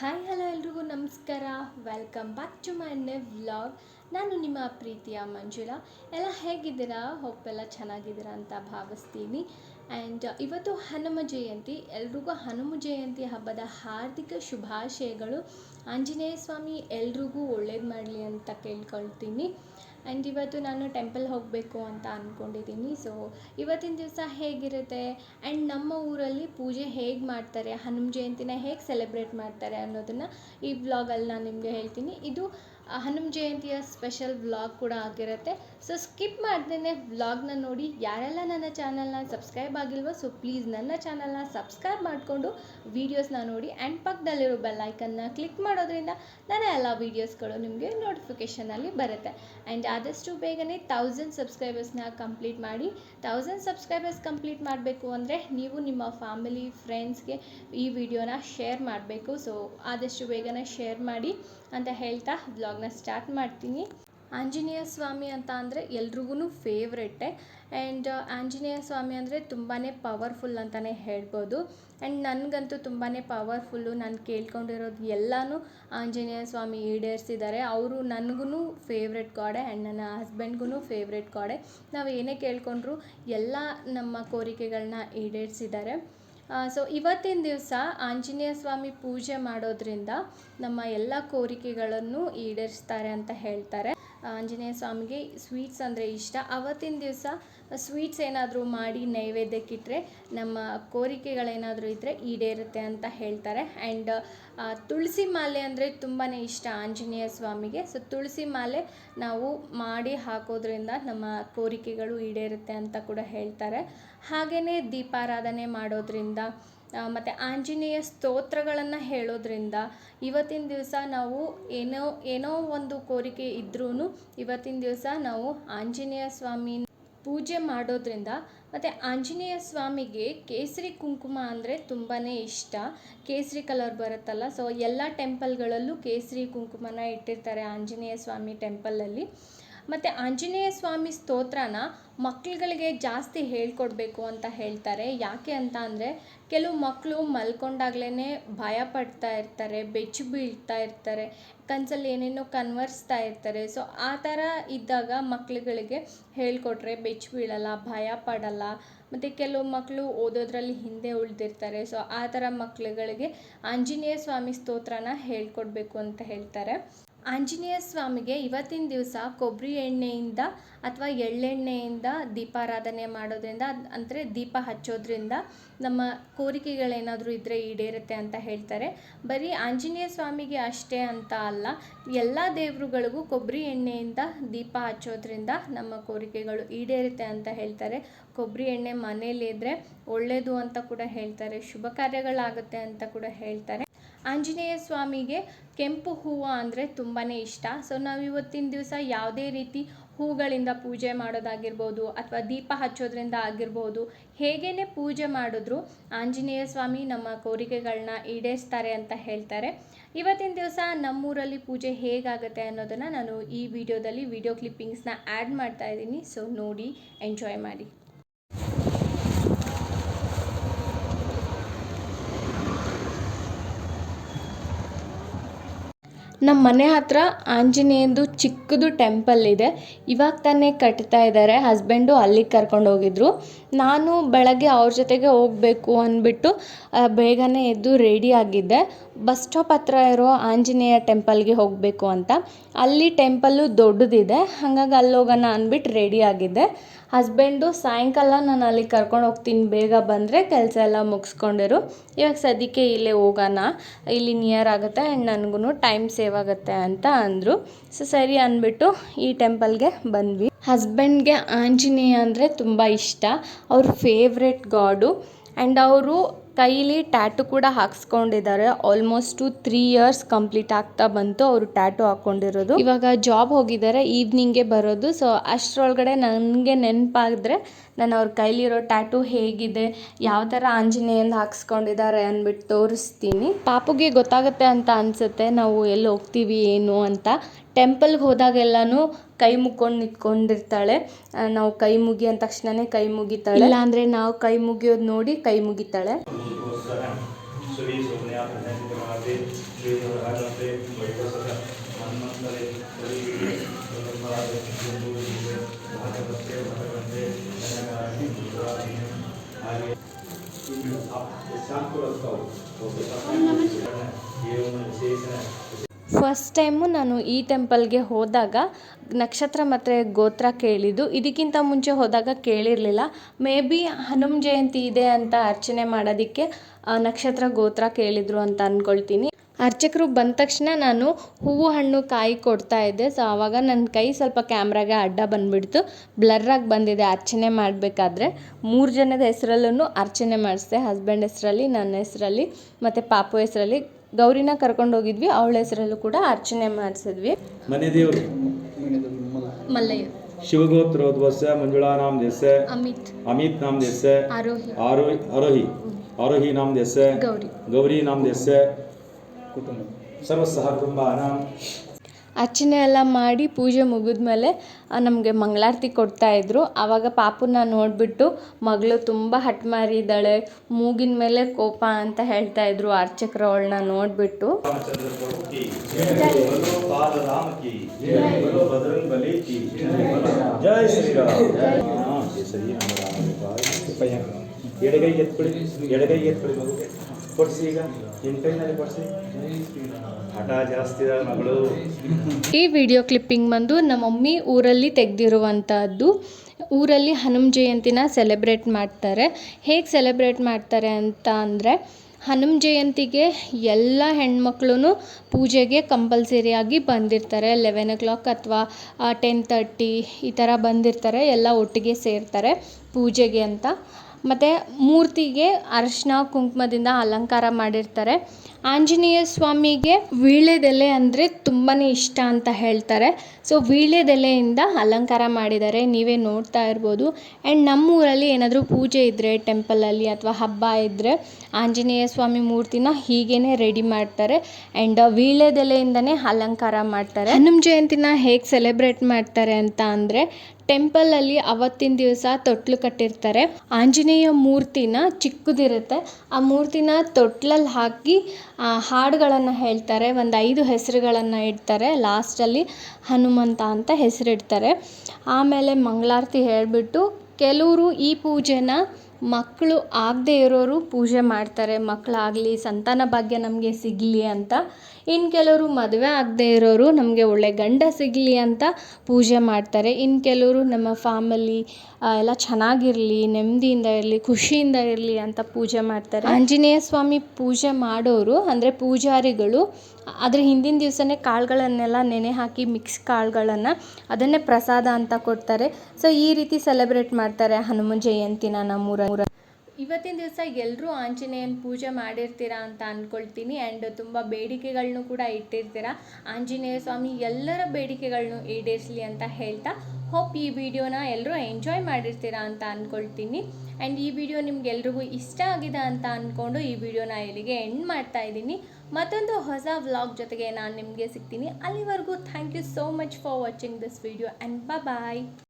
Hi, hello ಎಲ್ರಿಗೂ ನಮಸ್ಕಾರ. Welcome back to my ನೆ ವ್ಲಾಗ್ ನಾನು ನಿಮ್ಮ ಪ್ರೀತಿಯ ಮಂಜುಳಾ. ಎಲ್ಲ ಹೇಗಿದ್ದೀರಾ? ಹೋಪ್ ಎಲ್ಲ ಚೆನ್ನಾಗಿದ್ದೀರಾ ಅಂತ ಭಾವಿಸ್ತೀನಿ. ಆ್ಯಂಡ್ ಇವತ್ತು ಹನುಮ ಜಯಂತಿ. ಎಲ್ರಿಗೂ ಹನುಮ ಜಯಂತಿ ಹಬ್ಬದ ಹಾರ್ದಿಕ ಶುಭಾಶಯಗಳು. ಆಂಜನೇಯ ಸ್ವಾಮಿ ಎಲ್ರಿಗೂ ಒಳ್ಳೇದು ಮಾಡಲಿ ಅಂತ ಕೇಳ್ಕೊಳ್ತೀನಿ. ಆ್ಯಂಡ್ ಇವತ್ತು ನಾನು ಟೆಂಪಲ್ ಹೋಗಬೇಕು ಅಂತ ಅಂದ್ಕೊಂಡಿದ್ದೀನಿ ಸೊ ಇವತ್ತಿನ ದಿವಸ ಹೇಗಿರುತ್ತೆ? ಆ್ಯಂಡ್ ನಮ್ಮ ಊರಲ್ಲಿ ಪೂಜೆ ಹೇಗೆ ಮಾಡ್ತಾರೆ? ಹನುಮ ಜಯಂತಿನ ಹೇಗೆ ಸೆಲೆಬ್ರೇಟ್ ಮಾಡ್ತಾರೆ ಅನ್ನೋದನ್ನು ಈ ವ್ಲಾಗಲ್ಲಿ ನಾನು ನಿಮಗೆ ಹೇಳ್ತೀನಿ. ಇದು ಹನುಮ ಜಯಂತಿಯ ಸ್ಪೆಷಲ್ ವ್ಲಾಗ್ ಕೂಡ ಆಗಿರುತ್ತೆ. ಸೊ ಸ್ಕಿಪ್ ಮಾಡ್ದೇ ವ್ಲಾಗ್ನ ನೋಡಿ. ಯಾರೆಲ್ಲ ನನ್ನ ಚಾನಲ್ನ ಸಬ್ಸ್ಕ್ರೈಬ್ ಆಗಿಲ್ವೋ ಸೊ ಪ್ಲೀಸ್ ನನ್ನ ಚಾನಲ್ನ ಸಬ್ಸ್ಕ್ರೈಬ್ ಮಾಡಿಕೊಂಡು ವೀಡಿಯೋಸ್ನ ನೋಡಿ. ಆ್ಯಂಡ್ ಪಕ್ಕದಲ್ಲಿರೋ ಬೆಲ್ ಐಕನ್ನ ಕ್ಲಿಕ್ ಮಾಡೋದ್ರಿಂದ ನನ್ನ ಎಲ್ಲ ವೀಡಿಯೋಸ್ಗಳು ನಿಮಗೆ ನೋಟಿಫಿಕೇಷನಲ್ಲಿ ಬರುತ್ತೆ. ಆ್ಯಂಡ್ ಆದಷ್ಟು ಬೇಗನೆ ತೌಸಂಡ್ ಸಬ್ಸ್ಕ್ರೈಬರ್ಸ್ನ ಕಂಪ್ಲೀಟ್ ಮಾಡಿ ತೌಸಂಡ್ ಸಬ್ಸ್ಕ್ರೈಬರ್ಸ್ ಕಂಪ್ಲೀಟ್ ಮಾಡಬೇಕು ಅಂದರೆ ನೀವು ನಿಮ್ಮ ಫ್ಯಾಮಿಲಿ ಫ್ರೆಂಡ್ಸ್ಗೆ ಈ ವಿಡಿಯೋನ ಶೇರ್ ಮಾಡಬೇಕು. ಸೊ ಆದಷ್ಟು ಬೇಗನೆ ಶೇರ್ ಮಾಡಿ ಅಂತ ಹೇಳ್ತಾ ಬ್ಲಾಗ್ನ ಸ್ಟಾರ್ಟ್ ಮಾಡ್ತೀನಿ. ಆಂಜನೇಯ ಸ್ವಾಮಿ ಅಂತ ಅಂದರೆ ಎಲ್ರಿಗೂ ಫೇವ್ರೆಟ್ಟೆ ಆ್ಯಂಡ್ ಆಂಜನೇಯ ಸ್ವಾಮಿ ಅಂದರೆ ತುಂಬಾ ಪವರ್ಫುಲ್ ಅಂತಲೇ ಹೇಳ್ಬೋದು. ಆ್ಯಂಡ್ ನನಗಂತೂ ತುಂಬಾ ಪವರ್ಫುಲ್ಲು ನಾನು ಕೇಳ್ಕೊಂಡಿರೋದು ಎಲ್ಲನೂ ಆಂಜನೇಯ ಸ್ವಾಮಿ ಈಡೇರಿಸಿದ್ದಾರೆ ಅವರು ನನಗೂ ಫೇವ್ರೆಟ್ ಗಾಡೆ ಆ್ಯಂಡ್ ನನ್ನ ಹಸ್ಬೆಂಡ್ಗೂ ಫೇವ್ರೆಟ್ ಗಾಡೆ ನಾವು ಏನೇ ಕೇಳ್ಕೊಂಡ್ರು ಎಲ್ಲ ನಮ್ಮ ಕೋರಿಕೆಗಳನ್ನ ಈಡೇರಿಸಿದ್ದಾರೆ ಸೊ ಇವತ್ತಿನ ದಿವಸ ಆಂಜನೇಯ ಸ್ವಾಮಿ ಪೂಜೆ ಮಾಡೋದ್ರಿಂದ ನಮ್ಮ ಎಲ್ಲ ಕೋರಿಕೆಗಳನ್ನು ಈಡೇರಿಸ್ತಾರೆ ಅಂತ ಹೇಳ್ತಾರೆ. ಆಂಜನೇಯ ಸ್ವಾಮಿಗೆ ಸ್ವೀಟ್ಸ್ ಅಂದರೆ ಇಷ್ಟ. ಅವತ್ತಿನ ದಿವಸ ಸ್ವೀಟ್ಸ್ ಏನಾದರೂ ಮಾಡಿ ನೈವೇದ್ಯಕ್ಕಿಟ್ಟರೆ ನಮ್ಮ ಕೋರಿಕೆಗಳೇನಾದರೂ ಇದ್ದರೆ ಈಡೇರುತ್ತೆ ಅಂತ ಹೇಳ್ತಾರೆ. ಆ್ಯಂಡ್ ತುಳಸಿ ಮಾಲೆ ಅಂದರೆ ತುಂಬಾ ಇಷ್ಟ ಆಂಜನೇಯ ಸ್ವಾಮಿಗೆ. ಸೊ ತುಳಸಿ ಮಾಲೆ ನಾವು ಮಾಡಿ ಹಾಕೋದ್ರಿಂದ ನಮ್ಮ ಕೋರಿಕೆಗಳು ಈಡೇರುತ್ತೆ ಅಂತ ಕೂಡ ಹೇಳ್ತಾರೆ. ಹಾಗೆಯೇ ದೀಪಾರಾಧನೆ ಮಾಡೋದ್ರಿಂದ ಮತ್ತು ಆಂಜನೇಯ ಸ್ತೋತ್ರಗಳನ್ನು ಹೇಳೋದ್ರಿಂದ ಇವತ್ತಿನ ದಿವಸ ನಾವು ಏನೋ ಏನೋ ಒಂದು ಕೋರಿಕೆ ಇದ್ರೂ ಇವತ್ತಿನ ದಿವಸ ನಾವು ಆಂಜನೇಯ ಸ್ವಾಮಿ ಪೂಜೆ ಮಾಡೋದ್ರಿಂದ, ಮತ್ತು ಆಂಜನೇಯ ಸ್ವಾಮಿಗೆ ಕೇಸರಿ ಕುಂಕುಮ ಅಂದರೆ ತುಂಬಾ ಇಷ್ಟ. ಕೇಸರಿ ಕಲರ್ ಬರುತ್ತಲ್ಲ ಸೊ ಎಲ್ಲ ಟೆಂಪಲ್ಗಳಲ್ಲೂ ಕೇಸರಿ ಕುಂಕುಮನ ಇಟ್ಟಿರ್ತಾರೆ ಆಂಜನೇಯ ಸ್ವಾಮಿ ಟೆಂಪಲಲ್ಲಿ ಮತ್ತು ಆಂಜನೇಯ ಸ್ವಾಮಿ ಸ್ತೋತ್ರನ ಮಕ್ಕಳುಗಳಿಗೆ ಜಾಸ್ತಿ ಹೇಳ್ಕೊಡ್ಬೇಕು ಅಂತ ಹೇಳ್ತಾರೆ. ಯಾಕೆ ಅಂತ ಅಂದರೆ ಕೆಲವು ಮಕ್ಕಳು ಮಲ್ಕೊಂಡಾಗ್ಲೇ ಭಯ ಪಡ್ತಾ ಇರ್ತಾರೆ, ಬೆಚ್ಚು ಬೀಳ್ತಾ ಇರ್ತಾರೆ, ಕನಸಲ್ಲಿ ಏನೇನೋ ಕನ್ವರ್ಸ್ತಾ ಇರ್ತಾರೆ. ಸೊ ಆ ಥರ ಇದ್ದಾಗ ಮಕ್ಳುಗಳಿಗೆ ಹೇಳ್ಕೊಟ್ರೆ ಬೆಚ್ಚು ಬೀಳಲ್ಲ, ಭಯ ಪಡಲ್ಲ. ಮತ್ತು ಕೆಲವು ಮಕ್ಕಳು ಓದೋದ್ರಲ್ಲಿ ಹಿಂದೆ ಉಳಿದಿರ್ತಾರೆ. ಸೊ ಆ ಥರ ಮಕ್ಳುಗಳಿಗೆ ಆಂಜನೇಯ ಸ್ವಾಮಿ ಸ್ತೋತ್ರನ ಹೇಳ್ಕೊಡ್ಬೇಕು ಅಂತ ಹೇಳ್ತಾರೆ. ಆಂಜನೇಯ ಸ್ವಾಮಿಗೆ ಇವತ್ತಿನ ದಿವಸ ಕೊಬ್ಬರಿ ಎಣ್ಣೆಯಿಂದ ಅಥವಾ ಎಳ್ಳೆಣ್ಣೆಯಿಂದ ದೀಪಾರಾಧನೆ ಮಾಡೋದ್ರಿಂದ, ಅದ್- ಅಂದರೆ ದೀಪ ಹಚ್ಚೋದ್ರಿಂದ ನಮ್ಮ ಕೋರಿಕೆಗಳೇನಾದರೂ ಇದ್ದರೆ ಈಡೇರುತ್ತೆ ಅಂತ ಹೇಳ್ತಾರೆ. ಬರೀ ಆಂಜನೇಯ ಸ್ವಾಮಿಗೆ ಅಷ್ಟೇ ಅಂತ ಅಲ್ಲ, ಎಲ್ಲ ದೇವರುಗಳಿಗೂ ಕೊಬ್ಬರಿ ಎಣ್ಣೆಯಿಂದ ದೀಪ ಹಚ್ಚೋದ್ರಿಂದ ನಮ್ಮ ಕೋರಿಕೆಗಳು ಈಡೇರುತ್ತೆ ಅಂತ ಹೇಳ್ತಾರೆ. ಕೊಬ್ಬರಿ ಎಣ್ಣೆ ಮನೇಲಿದ್ದರೆ ಒಳ್ಳೆಯದು ಅಂತ ಕೂಡ ಹೇಳ್ತಾರೆ, ಶುಭ ಕಾರ್ಯಗಳಾಗುತ್ತೆ ಅಂತ ಕೂಡ ಹೇಳ್ತಾರೆ. ಆಂಜನೇಯ ಸ್ವಾಮಿಗೆ ಕೆಂಪು ಹೂವು ಅಂದರೆ ತುಂಬಾ ಇಷ್ಟ. ಸೊ ನಾವು ಇವತ್ತಿನ ದಿವಸ ಯಾವುದೇ ರೀತಿ ಹೂಗಳಿಂದ ಪೂಜೆ ಮಾಡೋದಾಗಿರ್ಬೋದು ಅಥವಾ ದೀಪ ಹಚ್ಚೋದ್ರಿಂದ ಆಗಿರ್ಬೋದು ಹೇಗೇ ಪೂಜೆ ಮಾಡಿದ್ರು ಆಂಜನೇಯ ಸ್ವಾಮಿ ನಮ್ಮ ಕೋರಿಕೆಗಳನ್ನ ಈಡೇರಿಸ್ತಾರೆ ಅಂತ ಹೇಳ್ತಾರೆ. ಇವತ್ತಿನ ದಿವಸ ನಮ್ಮೂರಲ್ಲಿ ಪೂಜೆ ಹೇಗಾಗುತ್ತೆ ಅನ್ನೋದನ್ನು ನಾನು ಈ ವಿಡಿಯೋದಲ್ಲಿ, ವಿಡಿಯೋ ಕ್ಲಿಪ್ಪಿಂಗ್ಸ್ನ ಆ್ಯಡ್ ಮಾಡ್ತಾ ಇದ್ದೀನಿ. ಸೊ ನೋಡಿ, ಎಂಜಾಯ್ ಮಾಡಿ. ನಮ್ಮ ಮನೆ ಹತ್ರ ಆಂಜನೇಯಂದು ಚಿಕ್ಕದು ಟೆಂಪಲ್ ಇದೆ. ಇವಾಗ ತಾನೇ ಕಟ್ತಾ ಇದ್ದಾರೆ ಹಸ್ಬೆಂಡು ಅಲ್ಲಿಗೆ ಕರ್ಕೊಂಡು ಹೋಗಿದ್ರು. ನಾನು ಬೆಳಗ್ಗೆ ಅವ್ರ ಜೊತೆಗೆ ಹೋಗ್ಬೇಕು ಅಂದ್ಬಿಟ್ಟು ಬೇಗನೆ ಎದ್ದು ರೆಡಿ ಆಗಿದ್ದೆ. ಬಸ್ ಸ್ಟಾಪ್ ಹತ್ರ ಇರೋ ಆಂಜನೇಯ ಟೆಂಪಲ್ಗೆ ಹೋಗಬೇಕು ಅಂತ. ಅಲ್ಲಿ ಟೆಂಪಲ್ಲು ದೊಡ್ಡದಿದೆ. ಹಾಗಾಗಿ ಅಲ್ಲಿ ಹೋಗೋಣ ಅಂದ್ಬಿಟ್ಟು ರೆಡಿ ಆಗಿದ್ದೆ. ಹಸ್ಬೆಂಡು, ಸಾಯಂಕಾಲ ನಾನು ಅಲ್ಲಿಗೆ ಕರ್ಕೊಂಡು ಹೋಗ್ತೀನಿ, ಬೇಗ ಬಂದರೆ ಕೆಲಸ ಎಲ್ಲ ಮುಗಿಸ್ಕೊಂಡಿರು. ಇವಾಗ ಸದ್ಯಕ್ಕೆ ಇಲ್ಲೇ ಹೋಗೋಣ. ಇಲ್ಲಿ ನಿಯರ್ ಆಗುತ್ತೆ ಆ್ಯಂಡ್ ನನಗೂ ಟೈಮ್ ಸೇವ್ ಆಗುತ್ತೆ ಅಂತ ಅಂದರು. ಸೊ, ಸರಿ ಅಂದ್ಬಿಟ್ಟು ಈ ಟೆಂಪಲ್ಗೆ ಬಂದ್ವಿ. ಹಸ್ಬೆಂಡ್ಗೆ ಆಂಜನೇಯ ಅಂದರೆ ತುಂಬ ಇಷ್ಟ. ಅವ್ರ ಫೇವ್ರೆಟ್ ಗಾಡು. ಆ್ಯಂಡ್ ಅವರು ಕೈಲಿ ಟ್ಯಾಟು ಕೂಡ ಹಾಕ್ಸ್ಕೊಂಡಿದ್ದಾರೆ ಆಲ್ಮೋಸ್ಟು ತ್ರೀ ಇಯರ್ಸ್ ಕಂಪ್ಲೀಟ್ ಆಗ್ತಾ ಬಂತು ಅವರು ಟ್ಯಾಟು ಹಾಕ್ಕೊಂಡಿರೋದು. ಇವಾಗ ಜಾಬ್ ಹೋಗಿದ್ದಾರೆ ಈವ್ನಿಂಗೆ ಬರೋದು. ಸೊ ಅಷ್ಟರೊಳಗಡೆ ನನಗೆ ನೆನಪಾದರೆ ನಾನು ಅವ್ರ ಕೈಲಿರೋ ಟ್ಯಾಟು ಹೇಗಿದೆ, ಯಾವ ಥರ ಆಂಜನೇಯಂದು ಹಾಕ್ಸ್ಕೊಂಡಿದ್ದಾರೆ ಅಂದ್ಬಿಟ್ಟು ತೋರಿಸ್ತೀನಿ. ಪಾಪುಗೆ ಗೊತ್ತಾಗುತ್ತೆ ಅಂತ ಅನಿಸುತ್ತೆ, ನಾವು ಎಲ್ಲಿ ಹೋಗ್ತೀವಿ, ಏನು ಅಂತ. ಟೆಂಪಲ್ಗೆ ಹೋದಾಗೆಲ್ಲನೂ ಕೈ ಮುಕ್ಕೊಂಡು ನಿಂತ್ಕೊಂಡಿರ್ತಾಳೆ. ನಾವು ಕೈ ಮುಗಿ ಅಂದ ತಕ್ಷಣನೇ ಕೈ ಮುಗಿತಾಳೆ. ಇಲ್ಲಾಂದರೆ ನಾವು ಕೈ ಮುಗಿಯೋದು ನೋಡಿ ಕೈ ಮುಗಿತಾಳೆ. ಶಾಂತರಸ್ತಾವು ಫಸ್ಟ್ ಟೈಮು ನಾನು ಈ ಟೆಂಪಲ್ಗೆ ಹೋದಾಗ ನಕ್ಷತ್ರ ಮತ್ತು ಗೋತ್ರ ಕೇಳಿದ್ದು. ಇದಕ್ಕಿಂತ ಮುಂಚೆ ಹೋದಾಗ ಕೇಳಿರಲಿಲ್ಲ. ಮೇ ಬಿ ಹನುಮ ಜಯಂತಿ ಇದೆ ಅಂತ ಅರ್ಚನೆ ಮಾಡೋದಕ್ಕೆ ನಕ್ಷತ್ರ ಗೋತ್ರ ಕೇಳಿದರು ಅಂತ ಅಂದ್ಕೊಳ್ತೀನಿ ಅರ್ಚಕರು ಬಂದ ತಕ್ಷಣ ನಾನು ಹೂವು ಹಣ್ಣು ಕಾಯಿ ಕೊಡ್ತಾ ಇದ್ದೆ. ಸೊ ಆವಾಗ ನನ್ನ ಕೈ ಸ್ವಲ್ಪ ಕ್ಯಾಮ್ರಾಗೆ ಅಡ್ಡ ಬಂದುಬಿಡ್ತು. ಬ್ಲರ್ರಾಗಿ ಬಂದಿದೆ. ಅರ್ಚನೆ ಮಾಡಬೇಕಾದ್ರೆ ಮೂರು ಜನದ ಹೆಸರಲ್ಲೂ ಅರ್ಚನೆ ಮಾಡಿಸಿದೆ. ಹಸ್ಬೆಂಡ್ ಹೆಸರಲ್ಲಿ, ನನ್ನ ಹೆಸರಲ್ಲಿ, ಮತ್ತು ಪಾಪು ಹೆಸರಲ್ಲಿ. ಗೌರಿನ ಕರ್ಕೊಂಡು ಹೋಗಿದ್ವಿ. ಅವಳ ಹೆಸರಲ್ಲೂ ಕೂಡ ಅರ್ಚನೆ ಮಾಡಿಸಿದ್ವಿ. ಮನೆ ದೇವರು? ಮಲ್ಲಯ್ಯ. ಶಿವಗೋತ್ರೋದ್ವಸ ಮಂಜುಳಾ ನಾಮ ದೇಸ ಅಮಿತ್. ಅಮಿತ್ ನಾಮ್ ದೇಸ ಆರೋಹಿ. ಆರೋಹಿ ಆರೋಹಿ. ಆರೋಹಿ ನಾಮ್ ದೇಸ ಗೌರಿ. ಗೌರಿ ನಾಮ್ ದೇಸ ಸರ್ವಸಹ ಕುಟುಂಬಾನಾಂ ಅರ್ಚನೆ ಎಲ್ಲ ಮಾಡಿ ಪೂಜೆ ಮುಗಿದ ಮೇಲೆ ನಮಗೆ ಮಂಗಳಾರತಿ ಕೊಡ್ತಾಯಿದ್ರು ಆವಾಗ ಪಾಪುನ ನೋಡಿಬಿಟ್ಟು ಮಗಳು ತುಂಬ ಹಠಮಾರಿ ಇದ್ದಾಳೆ ಮೂಗಿನ ಮೇಲೆ ಕೋಪ ಅಂತ ಹೇಳ್ತಾಯಿದ್ರು ಅರ್ಚಕರು ಅವಳನ್ನ ನೋಡಿಬಿಟ್ಟು. ಎಡಗೈ ಎತ್ಕೊಳ್ಳಿ ಎಡಗೈ ಎತ್ಕೊಳ್ಳಿ ಈ ವಿಡಿಯೋ ಕ್ಲಿಪ್ಪಿಂಗ್ ಬಂದು ನಮ್ಮ ಮಮ್ಮಿ ಊರಲ್ಲಿ ತೆಗೆದಿರುವಂಥದ್ದು ಊರಲ್ಲಿ ಹನುಮ ಜಯಂತಿನ ಸೆಲೆಬ್ರೇಟ್ ಮಾಡ್ತಾರೆ. ಹೇಗೆ ಸೆಲೆಬ್ರೇಟ್ ಮಾಡ್ತಾರೆ ಅಂತ ಅಂದರೆ, ಹನುಮ ಜಯಂತಿಗೆ ಎಲ್ಲ ಹೆಣ್ಮಕ್ಳು ಪೂಜೆಗೆ ಕಂಪಲ್ಸರಿಯಾಗಿ ಬಂದಿರ್ತಾರೆ. ಲೆವೆನ್ ಓ ಕ್ಲಾಕ್ ಅಥವಾ ಟೆನ್ ತರ್ಟಿ ಈ ಥರ ಬಂದಿರ್ತಾರೆ. ಎಲ್ಲ ಒಟ್ಟಿಗೆ ಸೇರ್ತಾರೆ ಪೂಜೆಗೆ ಅಂತ. ಮತ್ತು ಮೂರ್ತಿಗೆ ಅರಿಶಿನ, ಕುಂಕುಮದಿಂದ ಅಲಂಕಾರ ಮಾಡಿರ್ತಾರೆ. ಆಂಜನೇಯ ಸ್ವಾಮಿಗೆ ವೀಳ್ಯದೆಲೆ ಅಂದರೆ ತುಂಬಾ ಇಷ್ಟ ಅಂತ ಹೇಳ್ತಾರೆ. ಸೊ ವೀಳ್ಯದೆಲೆಯಿಂದ ಅಲಂಕಾರ ಮಾಡಿದ್ದಾರೆ ನೀವೇ ನೋಡ್ತಾ ಇರ್ಬೋದು. ಆ್ಯಂಡ್ ನಮ್ಮೂರಲ್ಲಿ ಏನಾದರೂ ಪೂಜೆ ಇದ್ದರೆ ಟೆಂಪಲಲ್ಲಿ ಅಥವಾ ಹಬ್ಬ ಇದ್ದರೆ ಆಂಜನೇಯ ಸ್ವಾಮಿ ಮೂರ್ತಿನ ಹೀಗೇ ರೆಡಿ ಮಾಡ್ತಾರೆ. ಆ್ಯಂಡ್ ವೀಳ್ಯದೆಲೆಯಿಂದನೇ ಅಲಂಕಾರ ಮಾಡ್ತಾರೆ. ಹನುಮ ಜಯಂತಿನ ಹೇಗೆ ಸೆಲೆಬ್ರೇಟ್ ಮಾಡ್ತಾರೆ ಅಂತ ಅಂದರೆ ಟೆಂಪಲಲ್ಲಿ ಅವತ್ತಿನ ದಿವಸ ತೊಟ್ಲು ಕಟ್ಟಿರ್ತಾರೆ. ಆಂಜನೇಯ ಮೂರ್ತಿನ ಚಿಕ್ಕದಿರುತ್ತೆ. ಆ ಮೂರ್ತಿನ ತೊಟ್ಲಲ್ಲಿ ಹಾಕಿ ಹಾಡುಗಳನ್ನು ಹೇಳ್ತಾರೆ. ಒಂದು ಐದು ಹೆಸರುಗಳನ್ನು ಇಡ್ತಾರೆ. ಲಾಸ್ಟಲ್ಲಿ ಹನುಮಂತ ಅಂತ ಹೆಸರಿಡ್ತಾರೆ. ಆಮೇಲೆ ಮಂಗಳಾರತಿ ಹೇಳಿಬಿಟ್ಟು ಕೆಲವರು ಈ ಪೂಜೆನ ಮಕ್ಕಳು ಆಗದೆ ಇರೋರು ಪೂಜೆ ಮಾಡ್ತಾರೆ. ಮಕ್ಕಳಾಗಲಿ ಸಂತಾನ ಭಾಗ್ಯ ನಮಗೆ ಸಿಗಲಿ ಅಂತ ಇನ್ನು ಕೆಲವರು ಮದುವೆ ಆಗದೇ ಇರೋರು ನಮಗೆ ಒಳ್ಳೆ ಗಂಡ ಸಿಗಲಿ ಅಂತ ಪೂಜೆ ಮಾಡ್ತಾರೆ. ಇನ್ನು ಕೆಲವರು ನಮ್ಮ ಫ್ಯಾಮಿಲಿ ಎಲ್ಲ ಚೆನ್ನಾಗಿರ್ಲಿ, ನೆಮ್ಮದಿಯಿಂದ ಇರಲಿ, ಖುಷಿಯಿಂದ ಇರಲಿ ಅಂತ ಪೂಜೆ ಮಾಡ್ತಾರೆ. ಆಂಜನೇಯ ಸ್ವಾಮಿ ಪೂಜೆ ಮಾಡೋರು ಅಂದರೆ ಪೂಜಾರಿಗಳು ಅದ್ರ ಹಿಂದಿನ ದಿವಸನೇ ಕಾಳುಗಳನ್ನೆಲ್ಲ ನೆನೆ ಹಾಕಿ ಮಿಕ್ಸ್ ಕಾಳುಗಳನ್ನು ಅದನ್ನೇ ಪ್ರಸಾದ ಅಂತ ಕೊಡ್ತಾರೆ. ಸೊ ಈ ರೀತಿ ಸೆಲೆಬ್ರೇಟ್ ಮಾಡ್ತಾರೆ ಹನುಮ ಜಯಂತಿನ ನಮ್ಮೂರ ಇವತ್ತಿನ ದಿವಸ ಎಲ್ಲರೂ ಆಂಜನೇಯನ ಪೂಜೆ ಮಾಡಿರ್ತೀರಾ ಅಂತ ಅಂದ್ಕೊಳ್ತೀನಿ ಆ್ಯಂಡ್ ತುಂಬ ಬೇಡಿಕೆಗಳನ್ನು ಕೂಡ ಇಟ್ಟಿರ್ತೀರ. ಆಂಜನೇಯ ಸ್ವಾಮಿ ಎಲ್ಲರ ಬೇಡಿಕೆಗಳನ್ನು ಈಡೇರಿಸಲಿ ಅಂತ ಹೇಳ್ತಾ ಹೋಪ್ ಈ ವಿಡಿಯೋನ ಎಲ್ಲರೂ ಎಂಜಾಯ್ ಮಾಡಿರ್ತೀರಾ ಅಂತ ಅಂದ್ಕೊಳ್ತೀನಿ ಆ್ಯಂಡ್ ಈ ವಿಡಿಯೋ ನಿಮ್ಗೆಲ್ರಿಗೂ ಇಷ್ಟ ಆಗಿದೆ ಅಂತ ಅಂದ್ಕೊಂಡು ಈ ವಿಡಿಯೋನ ಇಲ್ಲಿಗೆ ಎಂಡ್ ಮಾಡ್ತಾ ಇದ್ದೀನಿ. ಮತ್ತೊಂದು ಹೊಸ ವ್ಲಾಗ್ ಜೊತೆಗೆ ನಾನು ನಿಮಗೆ ಸಿಗ್ತೀನಿ. ಅಲ್ಲಿವರೆಗೂ thank you so much for watching this video and bye